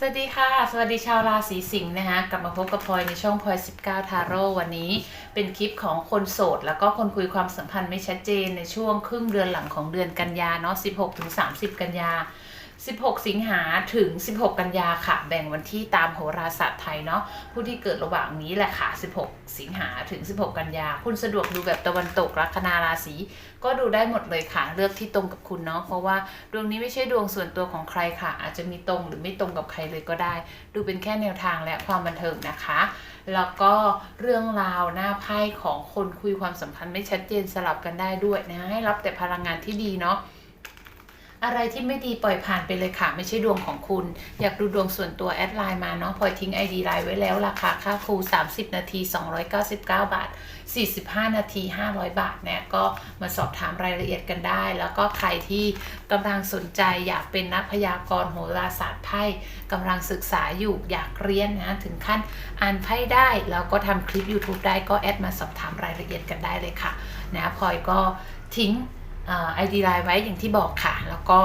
สวัสดีค่ะ สวัสดีชาวราศีสิงห์นะคะกลับมาพบกับพลอยในช่องพลอย19 ทาโร่วันนี้ เป็นคลิปของคนโสด แล้วก็คนคุยความสัมพันธ์ไม่ชัดเจนในช่วงครึ่งเดือนหลังของเดือนกันยาเนาะ16-30 กันยา 16 สิงหาถึง 16 กันยาค่ะ แบ่งวันที่ตามโหราศาสตร์ไทยเนาะผู้ที่เกิดระหว่างนี้แหละค่ะ 16 สิงหาถึง 16 กันยา คุณสะดวกดูแบบตะวันตกลัคนาราศีก็ดูได้หมดเลยค่ะ เลือกที่ตรงกับคุณเนาะเพราะว่าดวงนี้ไม่ใช่ดวงส่วนตัวของใครค่ะ อาจจะมีตรงหรือไม่ตรงกับใครเลยก็ได้ ดูเป็นแค่แนวทางและความบันเทิงนะคะ แล้วก็เรื่องราวหน้าไพ่ของคนคุยความสัมพันธ์ไม่ชัดเจนสลับกันได้ด้วยนะให้รับแต่พลังงานที่ดีเนาะ อะไรที่ไม่ดีปล่อยผ่านไปเลยค่ะ ไม่ใช่ดวงของคุณ อยากดูดวงส่วนตัวแอดไลน์มาเนาะพลอยทิ้ง ID ไลน์ไว้แล้ว ราคาค่าครู 30 นาที 299 บาท 45 นาที 500 บาทเนี่ยก็มาสอบถามรายละเอียดกันได้ แล้วก็ใครที่กำลังสนใจอยากเป็นนักพยากรณ์โหราศาสตร์ไพ่กำลังศึกษาอยู่อยากเรียนนะถึงขั้นอ่านไพ่ได้แล้วก็ทำคลิป YouTube ได้ก็แอดมาสอบถามรายละเอียดกันได้เลยค่ะนะพลอยก็ทิ้ง ไอดีไลน์ไว้อย่างที่บอกค่ะ แล้วก็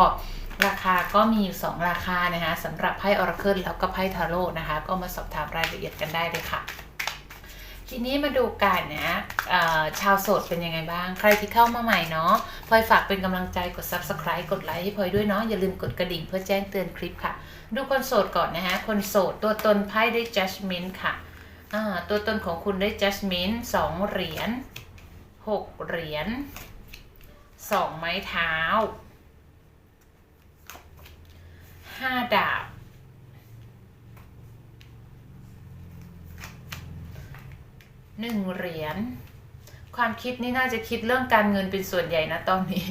ราคาก็มีอยู่ 2 ราคานะคะสำหรับไพ่ออร์เคิลแล้วก็ไพ่ทาโร่นะคะ ก็มาสอบถามรายละเอียดกันได้เลยค่ะ ทีนี้มาดูกันนะชาวโสดเป็นยังไงบ้าง ใครที่เข้ามาใหม่เนาะพลอยฝากเป็นกำลังใจกด subscribe กดไลค์ให้พลอยด้วยเนาะอย่าลืมกดกระดิ่งเพื่อแจ้งเตือนคลิปค่ะ ดูคนโสดก่อนนะฮะคนโสดตัวตนไพ่ได้ judgment ค่ะตัวตนของคุณได้ judgment สองเหรียญหกเหรียญ สองไม้เท้าห้าดาบหนึ่งเหรียญความคิดนี่น่าจะคิดเรื่องการเงินเป็นส่วนใหญ่นะตอนนี้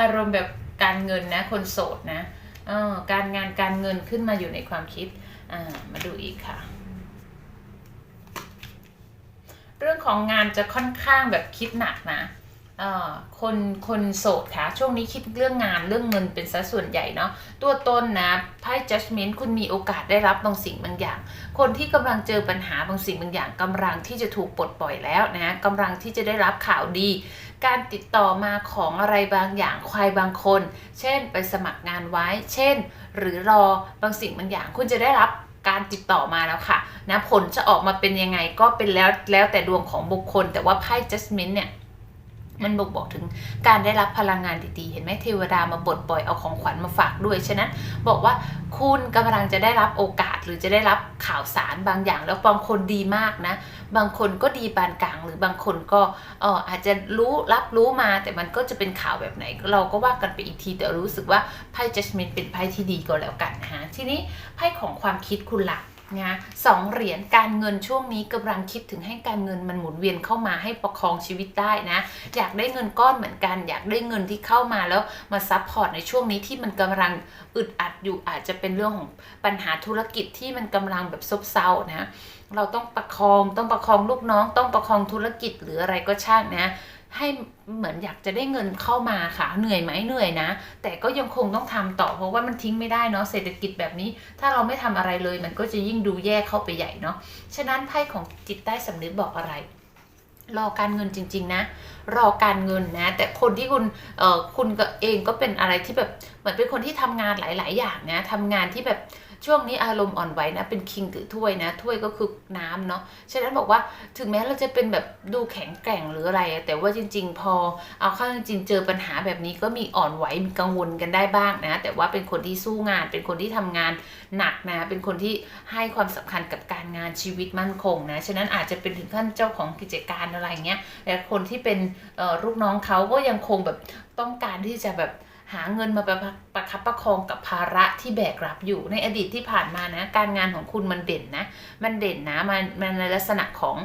อารมณ์แบบการเงินนะ คนโสดนะเออการงานการเงินขึ้นมาอยู่ในความคิดอ่ามาดูอีกค่ะ เรื่องของงานจะค่อนข้างแบบคิดหนักนะ คนคนโสดค่ะช่วงนี้คิดเรื่องงานเรื่องเงินเป็นซะส่วนใหญ่เนาะตัวตนนะไพ่ judgment คุณมีโอกาสได้รับบางสิ่งบางอย่าง คนที่กำลังเจอปัญหาบางสิ่งบางอย่างกำลังที่จะถูกปลดปล่อยแล้วนะกำลังที่จะได้รับข่าวดี การติดต่อมาของอะไรบางอย่างควายบางคน เช่น ไปสมัครงานไว้ เช่น หรือรอบางสิ่งบางอย่าง คุณจะได้รับการติดต่อมาแล้วค่ะนะผลจะออกมาเป็นยังไงก็เป็นแล้วแล้วแต่ดวงของบุคคล แต่ว่าไพ่ judgment เนี่ย มันบอกบอกถึงการได้รับพลังงานดีๆ เห็นไหมเทวดามาบดปล่อยเอาของขวัญมาฝากด้วย ฉะนั้นบอกว่าคุณกำลังจะได้รับโอกาสหรือจะได้รับข่าวสารบางอย่าง แล้วบางคนดีมากนะ บางคนก็ดีปานกลาง หรือบางคนก็เอออาจจะรู้รับรู้มา แต่มันก็จะเป็นข่าวแบบไหน เราก็ว่ากันไปอีกที แต่รู้สึกว่าไพ่ judgment เป็นไพ่ที่ดีก็แล้วกันนะฮะทีนี้ไพ่ของความคิดคุณหลัก นะสองเหรียญการเงินช่วงนี้กำลังคิดถึงให้การเงินมันหมุนเวียนเข้ามาให้ประคองชีวิตได้นะ อยากได้เงินก้อนเหมือนกัน อยากได้เงินที่เข้ามาแล้วมาซัพพอร์ตในช่วงนี้ที่มันกำลังอึดอัดอยู่อาจจะเป็นเรื่องของปัญหาธุรกิจที่มันกำลังแบบซบเซานะเราต้องประคองต้องประคองลูกน้อง ต้องประคองธุรกิจหรืออะไรก็ช่างนะ ให้เหมือนอยากจะได้เงินเข้ามาค่ะเหนื่อยไหมเหนื่อยนะ แต่ก็ยังคงต้องทำต่อเพราะว่ามันทิ้งไม่ได้เนาะเศรษฐกิจแบบนี้ ถ้าเราไม่ทำอะไรเลย มันก็จะยิ่งดูแย่เข้าไปใหญ่เนาะฉะนั้นไพ่ของจิตใต้สำนึกบอกอะไรรอการเงินจริง ๆ นะ รอการเงินนะ แต่คนที่คุณเอ่อคุณก็เองก็เป็นอะไรที่แบบเหมือนเป็นคนที่ทำงานหลาย ๆ อย่างนะทำงานที่แบบ ช่วงนี้อารมณ์อ่อนไหวนะ เป็นคิงถือถ้วยนะ ถ้วยก็คือน้ำเนาะ ฉะนั้นบอกว่าถึงแม้เราจะเป็นแบบดูแข็งแกร่งหรืออะไร แต่ว่าจริง ๆ พอเอาเข้าจริงๆ เจอปัญหาแบบนี้ก็มีอ่อนไหว มีกังวลกันได้บ้างนะ แต่ว่าเป็นคนที่สู้งาน เป็นคนที่ทำงานหนักนะ เป็นคนที่ให้ความสำคัญกับการงานชีวิตมั่นคงนะ ฉะนั้นอาจจะเป็นถึงขั้นเจ้าของกิจการอะไรเงี้ย แต่คนที่เป็นเอ่อลูกน้องเขาก็ยังคงแบบต้องการที่จะแบบ หาเงินมาประประคับประคองกับภาระที่แบกรับอยู่ในอดีตที่ผ่านมานะ การงานของคุณมันเด่นนะ มันเด่นนะมันมันในลักษณะของ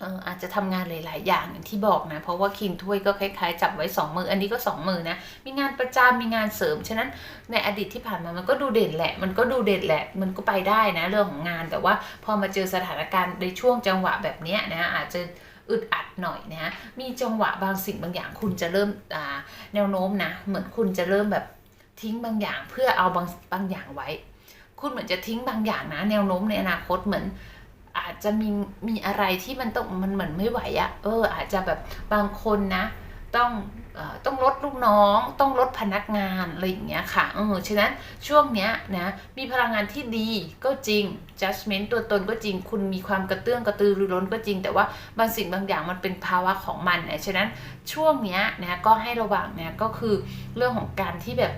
เอออาจจะทำงานหลาย ๆ อย่างอย่างที่บอกนะ เพราะว่าคิงถ้วยก็คล้าย ๆ จับไว้สองมือ อันนี้ก็สองมือนะ มีงานประจำมีงานเสริม ฉะนั้นในอดีตที่ผ่านมามันก็ดูเด่นแหละ มันก็ดูเด่นแหละ มันก็ไปได้นะ เรื่องของงาน แต่ว่าพอมาเจอสถานการณ์ในช่วงจังหวะแบบนี้นะอาจจะ อึดอัดหน่อยนะมีจังหวะบางสิ่งบางอย่างคุณจะเริ่มแนวโน้มนะ เหมือนคุณจะเริ่มแบบทิ้งบางอย่าง เพื่อเอาบางบางอย่างไว้ คุณเหมือนจะทิ้งบางอย่างนะ แนวโน้มในอนาคตเหมือน อาจจะมีมีอะไรที่มันต้องมันเหมือนไม่ไหวอะเออ อาจจะแบบบางคนนะ ต้อง ต้องลดลูกน้อง ต้องลดพนักงานอะไรอย่างเงี้ยค่ะเออฉะนั้นช่วงเนี้ยนะมีพลังงานที่ดีก็จริง judgment ตัวตนก็จริง คุณมีความกระเตื้องกระตือรือร้นก็จริง แต่ว่าบางสิ่งบางอย่างมันเป็นภาวะของมันนะฉะนั้นช่วงเนี้ยนะก็ให้ระวังนะก็คือเรื่องของการที่แบบ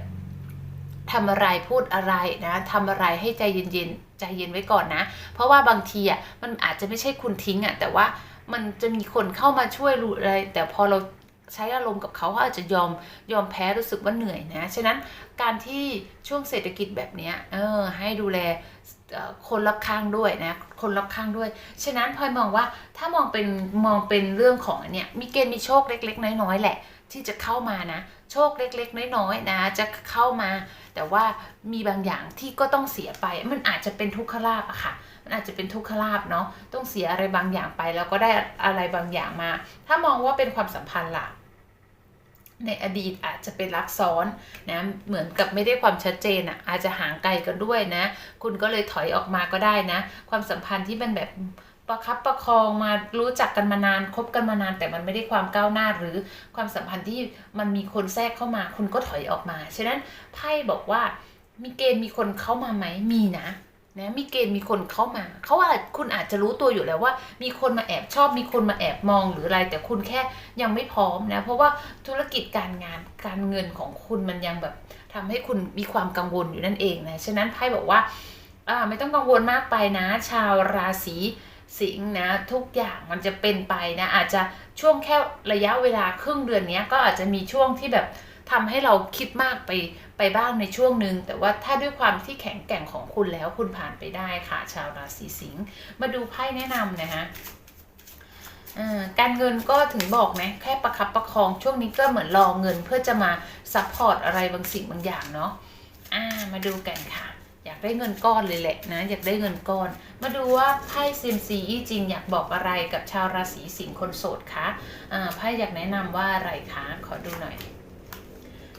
ทำอะไรพูดอะไรนะทำอะไรให้ใจเย็นๆใจเย็นไว้ก่อนนะ เพราะว่าบางทีอะมันอาจจะไม่ใช่คุณทิ้งอะแต่ว่ามันจะมีคนเข้ามาช่วยรู้อะไรแต่พอเรา ใช้อารมณ์กับเขาเขาอาจจะยอมยอมแพ้รู้สึกว่าเหนื่อยนะ ฉะนั้นการที่ช่วงเศรษฐกิจแบบนี้เออให้ดูแลคนรอบข้างด้วยนะ คนรอบข้างด้วย ฉะนั้นพลอยมองว่าถ้ามองเป็นมองเป็นเรื่องของเนี้ยมีเกณฑ์มีโชคเล็ก ๆ น้อยๆแหละ ที่จะเข้ามานะ โชคเล็ก ๆ น้อยๆนะ จะเข้ามา แต่ว่ามีบางอย่างที่ก็ต้องเสียไป มันอาจจะเป็นทุกขลาภอะค่ะมันอาจจะเป็นทุกขลาภเนาะ ต้องเสียอะไรบางอย่างไป แล้วก็ได้อะไรบางอย่างมา ถ้ามองว่าเป็นความสัมพันธ์ล่ะ ในอดีตอาจจะเป็นรักซ้อนนะเหมือนกับไม่ได้ความชัดเจนอะอาจจะห่างไกลกันด้วยนะ คุณก็เลยถอยออกมาก็ได้นะ ความสัมพันธ์ที่มันแบบประคับประคองมารู้จักกันมานานคบกันมานาน แต่มันไม่ได้ความก้าวหน้าหรือความสัมพันธ์ที่มันมีคนแทรกเข้ามา คุณก็ถอยออกมา ฉะนั้นไพ่บอกว่ามีเกณฑ์มีคนเข้ามาไหมมีนะ นะมีเกณฑ์มีคนเข้ามา เขาอาจคุณอาจจะรู้ตัวอยู่แล้วว่า มีคนมาแอบชอบ มีคนมาแอบมองหรืออะไร แต่คุณแค่ยังไม่พร้อมนะ เพราะว่าธุรกิจการงานการเงินของคุณมันยังแบบทำให้คุณมีความกังวลอยู่นั่นเองนะฉะนั้นไพ่บอกว่าอ่าไม่ต้องกังวลมากไปนะ ชาวราศีสิงห์นะ ทุกอย่างมันจะเป็นไปนะ อาจจะช่วงแค่ระยะเวลาครึ่งเดือนนี้ก็อาจจะมีช่วงที่แบบทำให้เราคิดมากไป ไปบ้างในช่วงหนึ่งแต่ว่าถ้าด้วยความที่แข็งแกร่งของคุณแล้วคุณผ่านไปได้ค่ะ ชาวราศีสิงห์มาดูไพ่แนะนำนะฮะการเงินก็ถึงบอกนะแค่ประคับประคองช่วงนี้ก็เหมือนรอเงินเพื่อจะมาซัพพอร์ตอะไรบางสิ่งบางอย่างเนาะอ่ามาดูกันค่ะ อยากได้เงินก้อนเลยแหละนะอยากได้เงินก้อน มาดูว่าไพ่ซิมซีจริง อยากบอกอะไรกับชาวราศีสิงห์คนโสดคะอ่าไพ่อยากแนะนำว่าอะไรคะขอดูหน่อย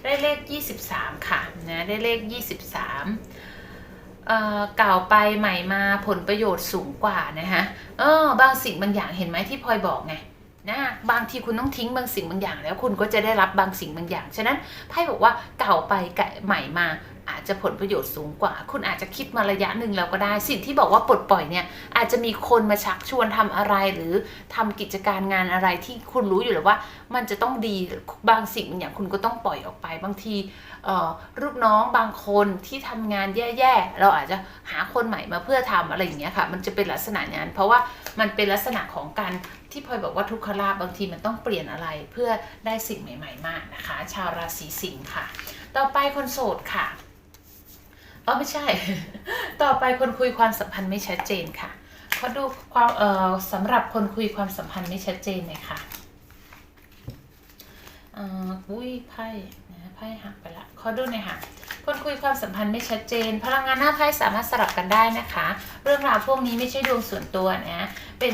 ได้เลข 23 ค่ะนะได้เลข 23เอ่อเก่าไปใหม่มาผลประโยชน์สูงกว่านะฮะเออบางสิ่งบางอย่างเห็นไหมที่พลอยบอกไงนะบางทีคุณต้องทิ้งบางสิ่งบางอย่าง แล้วคุณก็จะได้รับบางสิ่งบางอย่าง ฉะนั้นไพ่บอกว่าเก่าไปกับใหม่มา อาจจะผลประโยชน์สูงกว่า คุณอาจจะคิดมาระยะหนึ่งแล้วก็ได้ สิ่งที่บอกว่าปลดปล่อยเนี่ยอาจจะมีคนมาชักชวนทำอะไรหรือทำกิจการงานอะไรที่คุณรู้อยู่แล้วว่า มันจะต้องดีบางสิ่งอย่างคุณก็ต้องปล่อยออกไปบางทีเอ่อลูกน้องบางคนที่ทำงานแย่ๆเราอาจจะหาคนใหม่มาเพื่อทำอะไรอย่างเงี้ยค่ะ มันจะเป็นลักษณะนั้นเพราะว่ามันเป็นลักษณะของการที่พลอยบอกว่าทุกขลาภบางทีมันต้องเปลี่ยนอะไรเพื่อได้สิ่งใหม่ ๆ มากนะคะ ชาวราศีสิงค์ค่ะ ต่อไปคนโสดค่ะ อ๋อไม่ใช่ ต่อไปคนคุยความสัมพันธ์ไม่ชัดเจนค่ะเขาดูความเอ่อสำหรับคนคุยความสัมพันธ์ไม่ชัดเจนเลยค่ะอ่าอุ้ยไพ่นะไพ่หักไปละขอดูหน่อยค่ะคนคุยความสัมพันธ์ไม่ชัดเจน พลังงานหน้าไพ่สามารถสลับกันได้นะคะ เรื่องราวพวกนี้ไม่ใช่ดวงส่วนตัวนะเป็น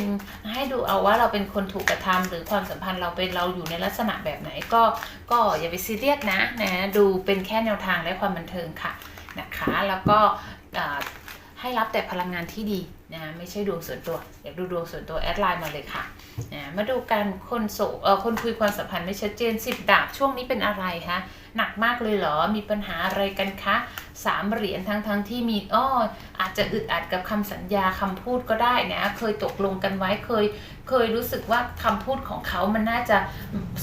ให้ดูเอาว่าเราเป็นคนถูกกระทำหรือความสัมพันธ์เราเป็นเราอยู่ในลักษณะแบบไหนก็ก็อย่าไปซีเรียสนะนะดูเป็นแค่แนวทางและความบันเทิงค่ะ นะคะ แล้วก็ให้รับแต่พลังงานที่ดีนะไม่ใช่ดวงส่วนตัวอยากดูดวงส่วนตัวแอดไลน์มาเลยค่ะนะมาดูกันคนโสเออคนคุยความสัมพันธ์ไม่ชัดเจนสิบดาบช่วงนี้เป็นอะไรคะหนักมากเลยเหรอมีปัญหาอะไรกันคะสามเหรียญทั้งทั้งที่มีอ้ออาจจะอึดอัดกับคำสัญญาคำพูดก็ได้นะ เคยตกลงกันไว้เคย เคยรู้สึกว่าคำพูดของเขามันน่าจะ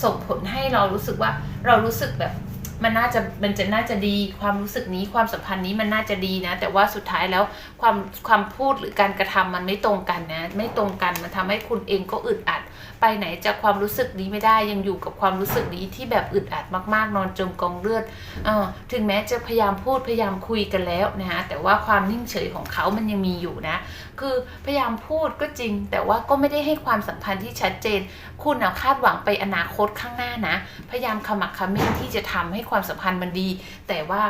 ส่งผลให้เรารู้สึกว่าเรารู้สึกแบบ มันน่าจะมันจะน่าจะดีความรู้สึกนี้ความสัมพันธ์นี้มันน่าจะดีนะ แต่ว่าสุดท้ายแล้วความความพูดหรือการกระทำมันไม่ตรงกันนะ ไม่ตรงกันมันทำให้คุณเองก็อึดอัด ไปไหนจากความรู้สึกนี้ไม่ได้ยังอยู่กับความรู้สึกนี้ที่แบบอึดอัดมากๆ นอนจมกองเลือดออถึงแม้จะพยายามพูดพยายามคุยกันแล้วนะฮะแต่ว่าความนิ่งเฉยของเขามันยังมีอยู่นะ คือพยายามพูดก็จริง แต่ว่าก็ไม่ได้ให้ความสัมพันธ์ที่ชัดเจน คุณเอาคาดหวังไปอนาคตข้างหน้านะ พยายามขมักขม้นที่จะทำให้ความสัมพันธ์มันดี แต่ว่า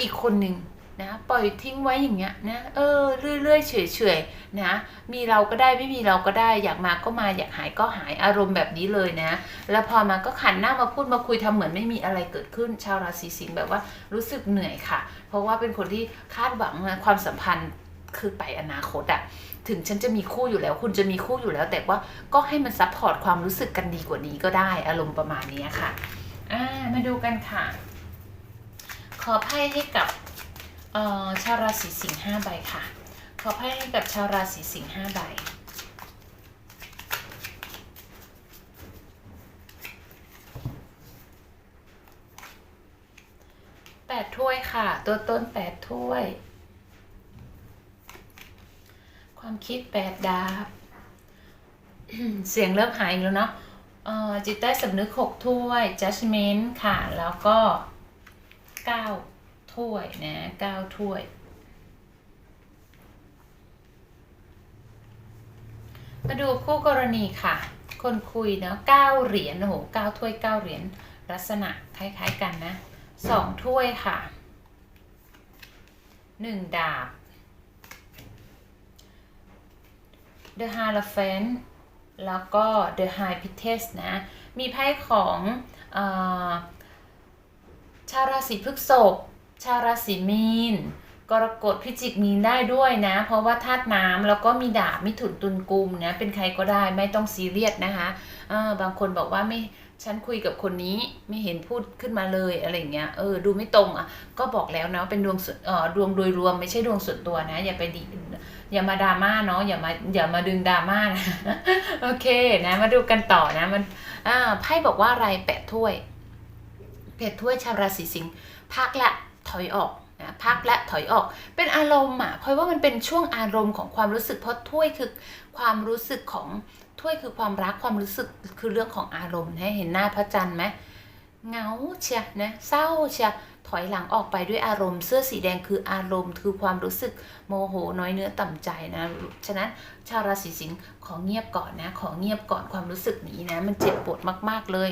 อีกคนหนึ่ง นะปล่อยทิ้งไว้อย่างเงี้ยนะเออเรื่อยๆเฉยๆนะมีเราก็ได้ไม่มีเราก็ได้ อยากมาก็มาอยากหายก็หายอารมณ์แบบนี้เลยนะ แล้วพอมาก็ขันหน้ามาพูดมาคุยทำเหมือนไม่มีอะไรเกิดขึ้น ชาวราศีสิงห์แบบว่ารู้สึกเหนื่อยค่ะ เพราะว่าเป็นคนที่คาดหวังนะความสัมพันธ์คือไปอนาคตอะถึงฉันจะมีคู่อยู่แล้ว คุณจะมีคู่อยู่แล้ว แต่ว่าก็ให้มันซัพพอร์ตความรู้สึกกันดีกว่านี้ก็ได้ อารมณ์ประมาณนี้ค่ะ อ่ามาดูกันค่ะ ขอไพ่ให้กับ เอ่อชาวราศีสิงห์ห้าใบค่ะ ขอให้กับชาวราศีสิงห์ห้าใบแปดถ้วยค่ะ ตัวต้นแปดถ้วย ความคิดแปดดาบ เสียงเริ่มหายอีกแล้วเนาะจิตใต้สำนึกหกถ้วย judgment ค่ะ แล้วก็เก้า ถ้วยนะเก้าถ้วยมาดูคู่กรณีค่ะ คนคุยเนาะเก้าเหรียญโอ้โหเก้าถ้วยเก้าเหรียญลักษณะคล้ายๆกันนะสองถ้วยค่ะหนึ่งดาบ The Hierophant แล้วก็ The High Priestess นะ มีไพ่ของออชาวราศีพฤษภ ชาวราศีมีนกรกฎพิจิกมีนได้ด้วยนะ เพราะว่าธาตุน้ำแล้วก็มีดาบมิถุนตุลกุมนะเป็นใครก็ได้ไม่ต้องซีเรียสนะคะเออบางคนบอกว่าไม่ฉันคุยกับคนนี้ไม่เห็นพูดขึ้นมาเลยอะไรเงี้ยเออดูไม่ตรงอะก็บอกแล้วนะเป็นดวงส่วนเออดวงโดยรวมไม่ใช่ดวงส่วนตัวนะ อย่าไปดีอย่ามาดราม่าเนาะอย่ามาอย่ามาดึงดราม่านะโอเคนะมาดูกันต่อนะมันอ่าไพ่บอกว่าอะไรแปดถ้วยแปดถ้วยชาวราศีสิงห์พักละ ถอยออกนะพักและถอยออกเป็นอารมณ์อะเพราะว่ามันเป็นช่วงอารมณ์ของความรู้สึกเพราะถ้วยคือความรู้สึกของถ้วยคือความรักความรู้สึกคือเรื่องของอารมณ์นะเห็นหน้าพระจันทร์ไหมเงาเชียนะเศร้าเชียถอยหลังออกไปด้วยอารมณ์ เสื้อสีแดงคืออารมณ์คือความรู้สึกโมโหน้อยเนื้อต่ำใจนะฉะนั้นชาวราศีสิงห์ขอเงียบก่อนนะ ขอเงียบก่อนความรู้สึกนี้นะ มันเจ็บปวดมากๆเลย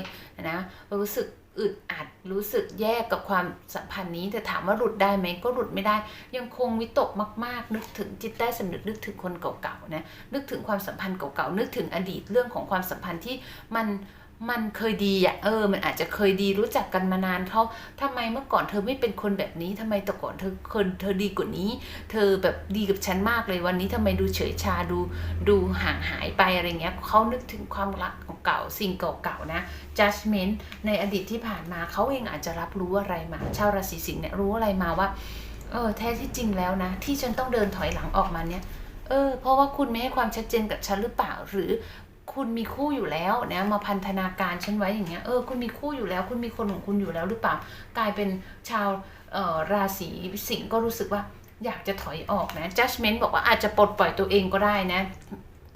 นะ รู้สึก อึดอัดรู้สึกแย่กับความสัมพันธ์นี้แต่ถามว่าหลุดได้ไหมก็หลุดไม่ได้ ยังคงวิตกมาก ๆ นึกถึงจิตใต้สำนึกนึกถึงคนเก่าๆนะนึกถึงความสัมพันธ์เก่าๆนึกถึงอดีตเรื่องของความสัมพันธ์ที่มัน มันเคยดีอะเออ มันอาจจะเคยดีรู้จักกันมานานเขาทำไมเมื่อก่อนเธอไม่เป็นคนแบบนี้ทำไมแต่ก่อนเธอคนเธอดีกว่านี้ เธอแบบดีกับฉันมากเลยวันนี้ทำไมดูเฉยชาดูดูห่างหายไปอะไรเงี้ยเขานึกถึงความรักเก่าสิ่งเก่าๆนะ judgment ในอดีตที่ผ่านมาเขาเองอาจจะรับรู้อะไรมา ชาวราศีสิงห์เนี่ยรู้อะไรมาว่าเออแท้ที่จริงแล้วนะ ที่ฉันต้องเดินถอยหลังออกมาเนี่ยเออเพราะว่าคุณไม่ให้ความชัดเจนกับฉันหรือเปล่า หรือ คุณมีคู่อยู่แล้วนะมาพันธนาการฉันไว้อย่างเงี้ยเออคุณมีคู่อยู่แล้ว คุณมีคนของคุณอยู่แล้วหรือเปล่ากลายเป็นชาวราศีสิงห์ก็รู้สึกว่าอยากจะถอยออกนะ judgment บอกว่าอาจจะปลดปล่อยตัวเองก็ได้นะ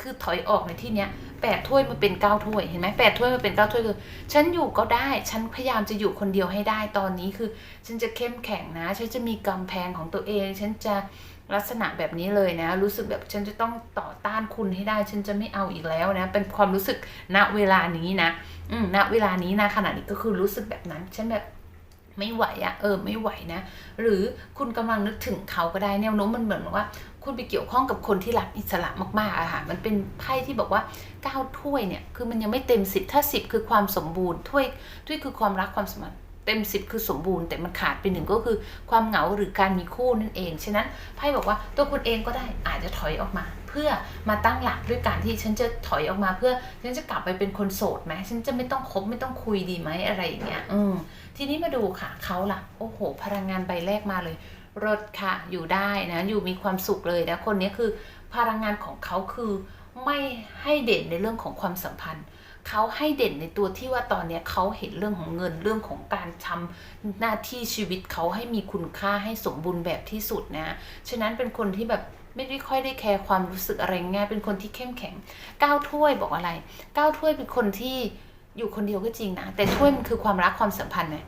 คือถอยออกในที่เนี้ยแปดถ้วยมาเป็นเก้าถ้วยเห็นไหมแปดถ้วยมาเป็นเก้าถ้วยคือ ฉันอยู่ก็ได้ ฉันพยายามจะอยู่คนเดียวให้ได้ตอนนี้คือ ฉันจะเข้มแข็งนะ ฉันจะมีกำแพงของตัวเอง ฉันจะ ลักษณะแบบนี้เลยนะ รู้สึกแบบฉันจะต้องต่อต้านคุณให้ได้ ฉันจะไม่เอาอีกแล้วนะ เป็นความรู้สึกณเวลานี้นะ อืมณเวลานี้นะขณะนี้ก็คือรู้สึกแบบนั้น ฉันแบบไม่ไหวอะเออไม่ไหวนะ หรือคุณกำลังนึกถึงเขาก็ได้แนวโน้มมันเหมือนว่า คุณไปเกี่ยวข้องกับคนที่รักอิสระมากๆอะค่ะมันเป็นไพ่ที่บอกว่าเก้าถ้วยเนี่ยคือมันยังไม่เต็มสิบถ้าสิบคือความสมบูรณ์ถ้วยถ้วยคือความรักความสมพันธ์ เต็มสิบคือสมบูรณ์แต่มันขาดไปหนึ่งก็คือความเหงาหรือการมีคู่นั่นเอง ฉะนั้นไพ่บอกว่าตัวคุณเองก็ได้อาจจะถอยออกมา เพื่อมาตั้งหลักด้วยการที่ฉันจะถอยออกมาเพื่อฉันจะกลับไปเป็นคนโสดไหมฉันจะไม่ต้องคบไม่ต้องคุยดีไหมอะไรอย่างเงี้ยอืมทีนี้มาดูค่ะเขาล่ะโอ้โห พลังงานใบแรกมาเลยรถค่ะอยู่ได้นะอยู่มีความสุขเลยนะคนนี้คือพลังงานของเขาคือไม่ให้เด่นในเรื่องของความสัมพันธ์ เขาให้เด่นในตัวที่ว่าตอนเนี้ยเขาเห็นเรื่องของเงินเรื่องของการทำหน้าที่ชีวิตเขาให้มีคุณค่าให้สมบูรณ์แบบที่สุดนะ ฉะนั้นเป็นคนที่แบบไม่ได้ค่อยได้แคร์ความรู้สึกอะไรง่ายเป็นคนที่เข้มแข็งก้าวถ้วยบอกอะไรก้าวถ้วยเป็นคนที่อยู่คนเดียวก็จริงนะ แต่ถ้วยมันคือความรักความสัมพันธ์ไง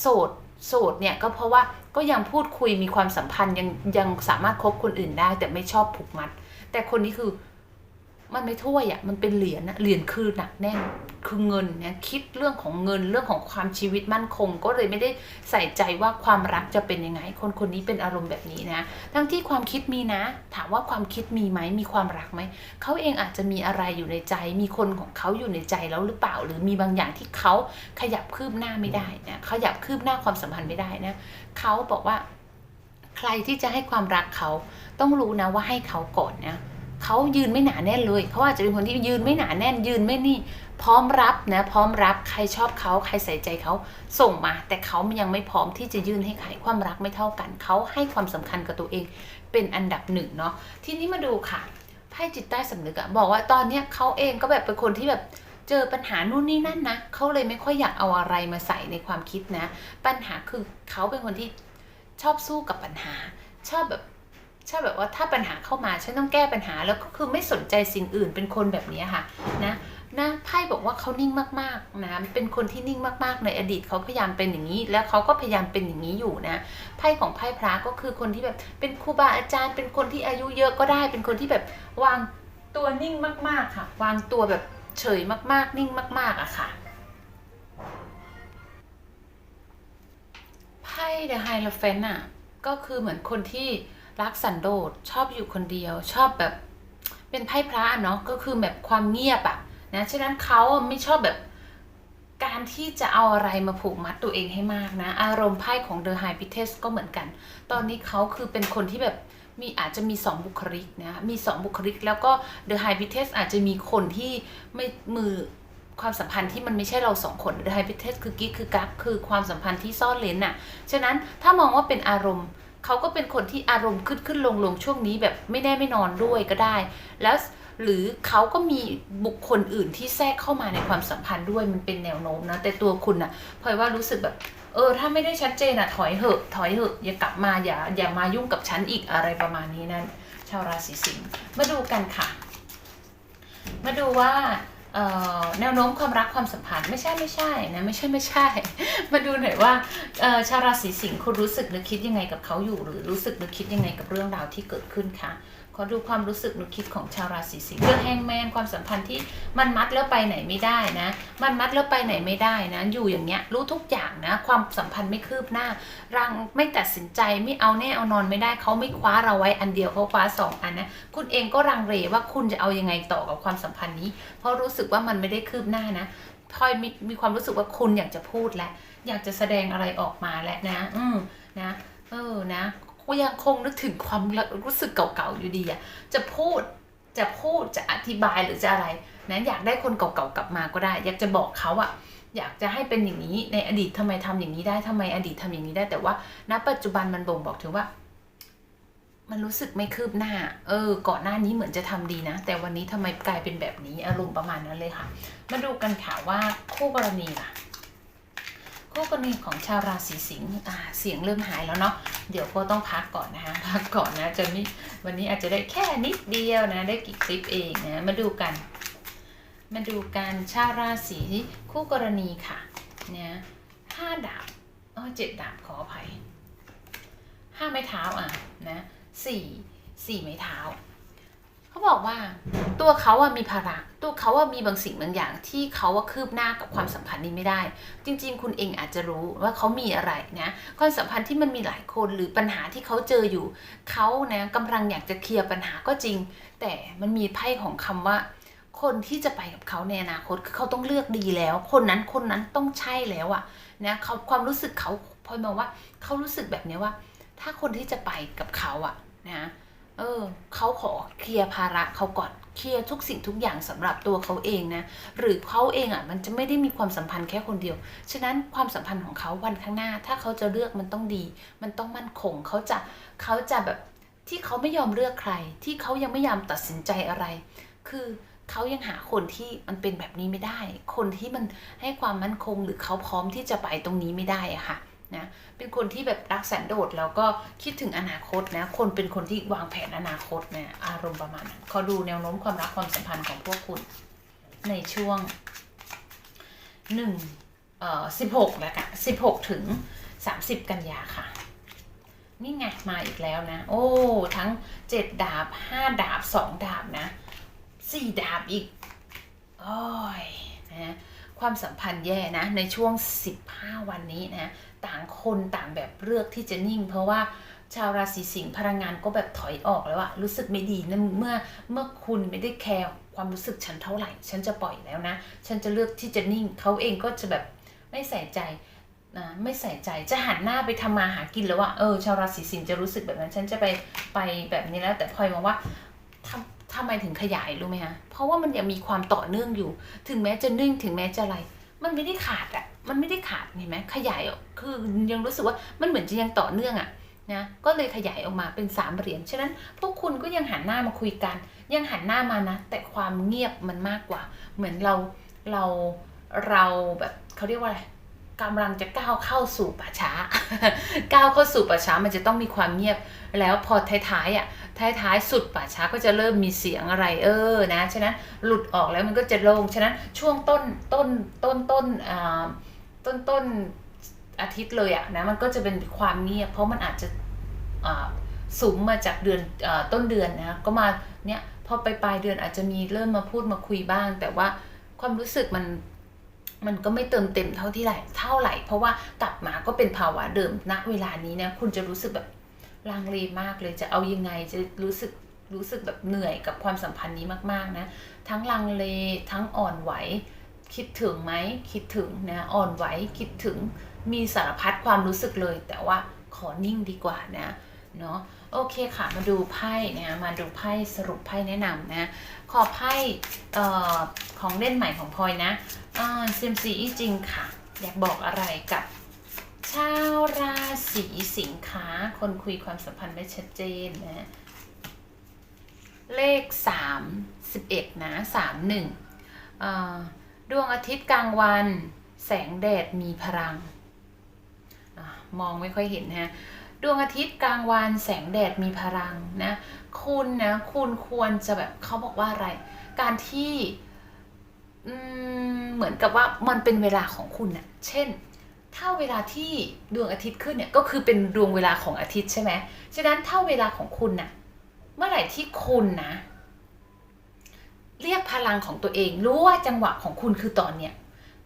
โสดโสดเนี่ยก็เพราะว่าก็ยังพูดคุยมีความสัมพันธ์ยังยังสามารถคบคนอื่นได้ แต่ไม่ชอบผูกมัด แต่คนนี้คือ มันไม่ถ้วยอะ่ะมันเป็นเหรียญอะเหรียญคือหนักแน่นคือเงินเนี่ยคิดเรื่องของเงินเรื่องของความชีวิตมั่นคง ก็เลยไม่ได้ใส่ใจว่าความรักจะเป็นยังไง คนคนนี้เป็นอารมณ์แบบนี้นะ ทั้งที่ความคิดมีนะ ถามว่าความคิดมีไหมมีความรักไหมเขาเองอาจจะมีอะไรอยู่ในใจ มีคนของเขาอยู่ในใจแล้วหรือเปล่า หรือมีบางอย่างที่เขาขยับคืบหน้าไม่ได้นะขยับคืบหน้าความสัมพันธ์ไม่ได้นะเขาบอกว่า ใครที่จะให้ความรักเขาต้องรู้นะว่าให้เขาก่อนนะ เขายืนไม่หนาแน่นเลยเขาอาจจะเป็นคนที่ยืนไม่หนาแน่นยืนไม่นี่ พร้อมรับนะ พร้อมรับใครชอบเขาใครใส่ใจเขาส่งมา แต่เขายังไม่พร้อมที่จะยื่นให้ใครความรักไม่เท่ากันเขาให้ความสำคัญกับตัวเอง เป็นอันดับหนึ่งเนาะทีนี้มาดูค่ะไพ่จิตใต้สำนึกอะบอกว่าตอนเนี้ยเขาเองก็แบบเป็นคนที่แบบเจอปัญหานู่นนี่นั่นนะเขาเลยไม่ค่อยอยากเอาอะไรมาใส่ในความคิดนะ ปัญหาคือเขาเป็นคนที่ชอบสู้กับปัญหา ชอบแบบ ชอบแบบว่าถ้าปัญหาเข้ามาฉันต้องแก้ปัญหาแล้วก็คือไม่สนใจสิ่งอื่นเป็นคนแบบนี้ค่ะนะนะไพ่บอกว่าเขานิ่งมากๆนะเป็นคนที่นิ่งมากๆในอดีตเขาพยายามเป็นอย่างนี้ แล้วเขาก็พยายามเป็นอย่างนี้อยู่นะไพ่ของไพ่พระก็คือคนที่แบบเป็นครูบาอาจารย์ เป็นคนที่อายุเยอะก็ได้ เป็นคนที่แบบวางตัวนิ่งมากๆค่ะ วางตัวแบบเฉยมากๆ นิ่งมาก ๆอะค่ะไพ่เดอะไฮโลเฟนอะก็คือเหมือนคนที่ รักสันโดษชอบอยู่คนเดียว ชอบแบบเป็นไพ่พระเนาะก็คือแบบความเงียบอะนะฉะนั้นเขาไม่ชอบแบบการที่จะเอาอะไรมาผูกมัดตัวเองให้มากนะ อารมณ์ไพ่ของเดอะไฮพิเทสก็เหมือนกัน ตอนนี้เขาคือเป็นคนที่แบบมีอาจจะมี 2 บุคลิกนะมี 2 บุคลิก แล้วก็เดอะไฮพิเทสอาจจะมีคนที่ไม่มือความสัมพันธ์ที่มันไม่ใช่เราสองคนไฮพิเทสคือกิ๊กคือกั๊กคือความสัมพันธ์ที่ซ่อนเลนน่ะฉะนั้นถ้ามองว่าเป็นอารมณ์ เขาก็เป็นคนที่อารมณ์ขึ้นขึ้นลงลงช่วงนี้แบบไม่แน่ไม่นอนด้วยก็ได้ แล้วหรือเขาก็มีบุคคลอื่นที่แทรกเข้ามาในความสัมพันธ์ด้วยมันเป็นแนวโน้มนะ แต่ตัวคุณน่ะพลอยว่ารู้สึกแบบ เออ ถ้าไม่ได้ชัดเจนอะถอยเหอะ ถอยเหอะ อย่ากลับมาอย่าอย่ามายุ่งกับฉันอีกอะไรประมาณนี้นั่นชาวราศีสิงห์มาดูกันค่ะ มาดูว่า แนวโน้มความรักความสัมพันธ์ไม่ใช่ไม่ใช่นะไม่ใช่ไม่ใช่ มาดูหน่อยว่าชาวราศีสิงห์คุณรู้สึกหรือคิดยังไงกับเขาอยู่ หรือรู้สึกหรือคิดยังไงกับเรื่องราวที่เกิดขึ้นคะ ขอดูความรู้สึกนึกคิดของชาวราศีสิงห์เรื่องแฮงแมนความสัมพันธ์ที่มันมัดแล้วไปไหนไม่ได้นะ มันมัดแล้วไปไหนไม่ได้นะ อยู่อย่างเงี้ยรู้ทุกอย่างนะ ความสัมพันธ์ไม่คืบหน้า รังไม่ตัดสินใจไม่เอาแน่เอานอนไม่ได้เขาไม่คว้าเราไว้อันเดียวเขาคว้าสองอันนะคุณเองก็รังเรว่าคุณจะเอายังไงต่อกับความสัมพันธ์นี้ เพราะรู้สึกว่ามันไม่ได้คืบหน้านะพลอยมีมีความรู้สึกว่าคุณอยากจะพูดและ อยากจะแสดงอะไรออกมาและนะ อืมนะ เออนะ ก็ยังคงนึกถึงความรู้สึกเก่าๆอยู่ดีอะจะพูดจะพูดจะอธิบายหรือจะอะไรนะอยากได้คนเก่าๆกลับมาก็ได้ อยากจะบอกเขาอะอยากจะให้เป็นอย่างนี้ในอดีตทำไมทำอย่างนี้ได้ทำไมอดีตทำอย่างนี้ได้ แต่ว่าณปัจจุบันมันบ่งบอกถึงว่า มันรู้สึกไม่คืบหน้า เออ ก่อนหน้านี้เหมือนจะทำดีนะ แต่วันนี้ทำไมกลายเป็นแบบนี้อารมณ์ประมาณนั้นเลยค่ะ มาดูกันค่ะว่าคู่กรณีล่ะ คู่กรณีของชาวราศีสิงห์เสียงเริ่มหายแล้วเนาะเดี๋ยวก็ต้องพักก่อนนะคะพักก่อนนะจะไม่วันนี้อาจจะได้แค่นิดเดียวนะได้กี่คลิปเองนะมาดูกัน มาดูกันชาวราศีคู่กรณีค่ะเนี่ยห้าดาบอ๋อเจ็ดดาบขออภัยห้าไม้เท้าอะนะสี่สี่ไม้เท้า เขาบอกว่าตัวเขาอะมีภาระตัวเขาอะมีบางสิ่งบางอย่างที่เขาว่าคืบหน้ากับความสัมพันธ์นี้ไม่ได้ จริง ๆ คุณเองอาจจะรู้ว่าเขามีอะไรนะความสัมพันธ์ที่มันมีหลายคนหรือปัญหาที่เขาเจออยู่เขานะกำลังอยากจะเคลียร์ปัญหาก็จริง แต่มันมีไพ่ของคำว่า คนที่จะไปกับเขาในอนาคตคือเขาต้องเลือกดีแล้ว คนนั้นคนนั้นต้องใช่แล้วอะนะเขาความรู้สึกเขาพลอยมองว่าเขารู้สึกแบบนี้ว่า ถ้าคนที่จะไปกับเขาอะนะ เออเขาขอเคลียร์ภาระเขาก่อนเคลียร์ทุกสิ่งทุกอย่างสำหรับตัวเขาเองนะ หรือเขาเองอะมันจะไม่ได้มีความสัมพันธ์แค่คนเดียว ฉะนั้นความสัมพันธ์ของเขาวันข้างหน้า ถ้าเขาจะเลือกมันต้องดี มันต้องมั่นคงเขาจะเขาจะแบบที่เขาไม่ยอมเลือกใคร ที่เขายังไม่ยอมตัดสินใจอะไร คือเขายังหาคนที่มันเป็นแบบนี้ไม่ได้ คนที่มันให้ความมั่นคงหรือเขาพร้อมที่จะไปตรงนี้ไม่ได้อะค่ะ นะเป็นคนที่แบบรักสันโดษแล้วก็คิดถึงอนาคตนะ คนเป็นคนที่วางแผนอนาคตนะอารมณ์ประมาณนั้นขอดูแนวโน้มความรักความสัมพันธ์ของพวกคุณ ในช่วงหนึ่งเอ่อสิบหกแล้วกันสิบหกถึงสามสิบกันยาค่ะ นี่ไงมาอีกแล้วนะ โอ้ ทั้งเจ็ดดาบห้าดาบสองดาบนะสี่ดาบอีกโอ้ยนะ ความสัมพันธ์แย่นะในช่วง 15 วันนี้นะต่างคนต่างแบบเลือกที่จะนิ่ง เพราะว่าชาวราศีสิงห์พลังงานก็แบบถอยออกแล้วอะรู้สึกไม่ดีนะเมื่อเมื่อคุณไม่ได้แคร์ความรู้สึกฉันเท่าไหร่ ฉันจะปล่อยแล้วนะ ฉันจะเลือกที่จะนิ่งเขาเองก็จะแบบไม่ใส่ใจนะไม่ใส่ใจจะหันหน้าไปทำมาหากินแล้วว่าเออชาวราศีสิงห์จะรู้สึกแบบนั้น ฉันจะไปไปแบบนี้แล้ว แต่พลอยมองว่า ทำไมถึงขยายรู้ไหมฮะเพราะว่ามันยังมีความต่อเนื่องอยู่ ถึงแม้จะนิ่งถึงแม้จะอะไร มันไม่ได้ขาดอะมันไม่ได้ขาดเห็นไหมขยายออกคือยังรู้สึกว่ามันเหมือนจะยังต่อเนื่องอะนะก็เลยขยายออกมาเป็นสามเหรียญฉะนั้นพวกคุณก็ยังหันหน้ามาคุยกัน ยังหันหน้ามานะ แต่ความเงียบมันมากกว่า เหมือนเราเราเราแบบเขาเรียกว่าอะไรกำลังจะก้าวเข้าสู่ป่าช้า ก้าวเข้าสู่ป่าช้ามันจะต้องมีความเงียบ แล้วพอท้ายๆอะ ท้ายๆ สุดป่าช้าก็จะเริ่มมีเสียงอะไรเออนะฉะนั้นหลุดออกแล้วมันก็จะโล่งฉะนั้นช่วงต้นต้นต้นต้นอ่าต้นต้นอาทิตย์เลยอะนะมันก็จะเป็นความเงียบเพราะมันอาจจะอ่าสุมมาจากเดือนอต้นเดือนนะก็มาเนี่ยพอไปปลายเดือนอาจจะมีเริ่มมาพูดมาคุยบ้าง แต่ว่าความรู้สึกมันมันก็ไม่เติมเต็มเท่าที่ไหร่เท่าไหร่ เพราะว่ากลับมาก็เป็นภาวะเดิมณเวลานี้นี่ยคุณจะรู้สึกแบบ ลังเลมากเลยจะเอายังไงจะรู้สึกรู้สึกแบบเหนื่อยกับความสัมพันธ์นี้มากๆนะทั้งลังเลทั้งอ่อนไหว คิดถึงไหมคิดถึงนะอ่อนไหวคิดถึงมีสารพัดความรู้สึกเลย แต่ว่าขอนิ่งดีกว่านะเนาะโอเคค่ะมาดูไพ่นะมาดูไพ่สรุปไพ่แนะนำนะขอไพ่ออของเล่นใหม่ของพลอยนะอ่าเซมซีจริงค่ะ อยากบอกอะไรกับ ชาวราศีสิงค์คะคนคุยความสัมพันธ์ไม่ชัดเจนนะเลขสามสิบเอ็ดนะสามหนึ่งดวงอาทิตย์กลางวัน แสงแดดมีพลังอมองไม่ค่อยเห็นฮะดวงอาทิตย์กลางวันแสงแดดมีพลังนะคุณนะคุณควรจะแบบเขาบอกว่าอะไร การที่เหมือนกับว่ามันเป็นเวลาของคุณน่ะเช่น ถ้าเวลาที่ดวงอาทิตย์ขึ้นเนี่ยก็คือเป็นดวงเวลาของอาทิตย์ใช่ไหมฉะนั้นถ้าเวลาของคุณน่ะเมื่อไหร่ที่คุณนะ เรียกพลังของตัวเอง รู้ว่าจังหวะของคุณคือตอนเนี้ย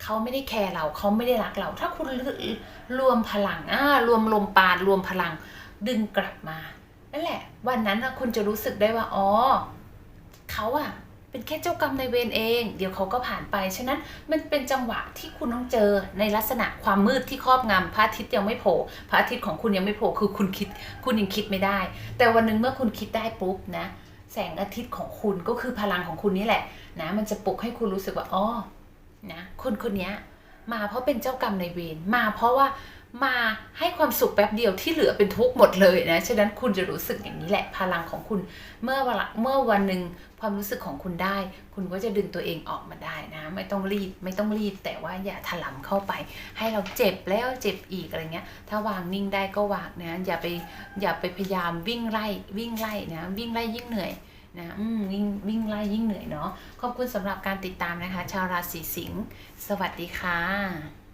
เขาไม่ได้แคร์เราเขาไม่ได้รักเรา ถ้าคุณรวมพลังอ่ารวมลมปานรวมพลังดึงกลับมา นั่นแหละ วันนั้นนะคุณจะรู้สึกได้ว่าอ๋อเขาอะ เป็นแค่เจ้ากรรมในเวรเอง เดี๋ยวเขาก็ผ่านไป ฉะนั้นมันเป็นจังหวะที่คุณต้องเจอในลักษณะความมืดที่ครอบงำพระอาทิตย์ยังไม่โผล่พระอาทิตย์ของคุณยังไม่โผล่คือคุณคิด คุณยังคิดไม่ได้ แต่วันหนึ่งเมื่อคุณคิดได้ปุ๊บนะ แสงอาทิตย์ของคุณก็คือพลังของคุณนี่แหละ นะ มันจะปลุกให้คุณรู้สึกว่าอ๋อนะคนคนนี้มาเพราะเป็นเจ้ากรรมในเวรมาเพราะว่า มาให้ความสุขแป๊บเดียวที่เหลือเป็นทุกข์หมดเลยนะฉะนั้นคุณจะรู้สึกอย่างนี้แหละพลังของคุณ เมื่อเวลาเมื่อวันหนึ่งความรู้สึกของคุณได้ คุณก็จะดึงตัวเองออกมาได้นะ ไม่ต้องรีบไม่ต้องรีบ แต่ว่าอย่าถลำเข้าไป ให้เราเจ็บแล้วเจ็บอีกอะไรเงี้ย ถ้าวางนิ่งได้ก็วางนะอย่าไปอย่าไปพยายามวิ่งไล่วิ่งไล่นะวิ่งไล่ยิ่งเหนื่อยนะวิ่งวิ่งไล่ยิ่งเหนื่อยเนาะขอบคุณสำหรับการติดตามนะคะ ชาวราศีสิงห์สวัสดีค่ะ